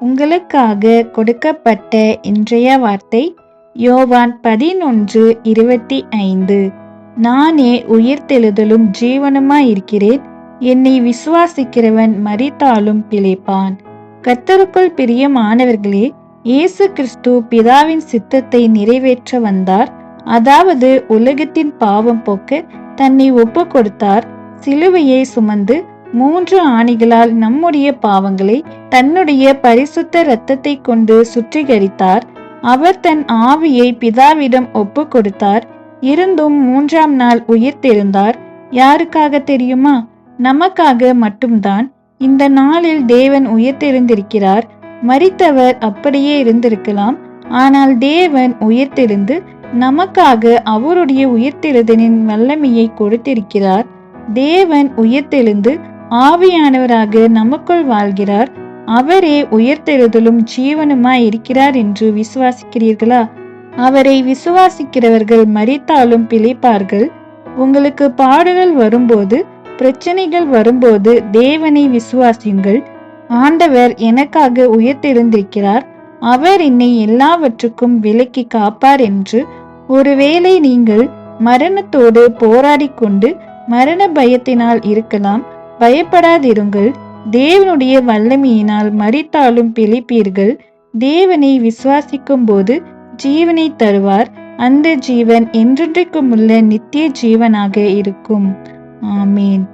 உங்களுக்காக கொடுக்கப்பட்ட இன்றைய வார்த்தை யோவான் பதினொன்று இருபத்தி ஐந்து. நானே உயிர்த்தெழுதலும் ஜீவனுமாயிருக்கிறேன். என்னை விசுவாசிக்கிறவன் மறித்தாலும் பிழைப்பான். கத்தருக்குள் பிரியமானவர்களே இயேசு கிறிஸ்து பிதாவின் சித்தத்தை நிறைவேற்ற வந்தார். அதாவது உலகத்தின் பாவம் போக்க தன்னை ஒப்பு கொடுத்தார் சிலுவையை சுமந்து மூன்று ஆணிகளால் நம்முடைய பாவங்களை தன்னுடைய பரிசுத்த இரத்தத்தை கொண்டு சுற்றிகரித்தார் அவர் தன் ஆவியை பிதாவிடம் ஒப்பு கொடுத்தார் இருந்தும் மூன்றாம் நாள் உயிர்த்தெழுந்தார். யாருக்காக தெரியுமா? நமக்காக மட்டும்தான். இந்த நாளில் தேவன் உயிர்த்தெழுந்திருக்கிறார். மறித்தவர் அப்படியே இருந்திருக்கலாம். ஆனால் தேவன் உயிர்த்தெழுந்து நமக்காக அவருடைய உயிர்த்தெழுதலின் வல்லமையை கொடுத்திருக்கிறார். தேவன் உயிர்த்தெழுந்து ஆவியானவராக நமக்குள் வாழ்கிறார். அவரே உயிர்த்தெழுதலும் ஜீவனுமாய் இருக்கிறார் என்று விசுவாசிக்கிறீர்களா? அவரை விசுவாசிக்கிறவர்கள் மறித்தாலும் பிழைப்பார்கள். உங்களுக்கு பாடுகள் வரும்போது பிரச்சனைகள் வரும்போது தேவனை விசுவாசியுங்கள். ஆண்டவர் எனக்காக உயர்த்தெழுந்திருக்கிறார். அவர் என்னை எல்லாவற்றுக்கும் விலக்கி காப்பார் என்று ஒருவேளை நீங்கள் மரணத்தோடு போராடி கொண்டு மரண பயத்தினால் இருக்கலாம். பயப்படாதிருங்கள். தேவனுடைய வல்லமையினால் மறித்தாலும் பிழைப்பீர்கள். தேவனை விசுவாசிக்கும் போது ஜீவனை தருவார். அந்த ஜீவன் என்றென்றைக்கும் உள்ள நித்திய ஜீவனாக இருக்கும். ஆமீன்.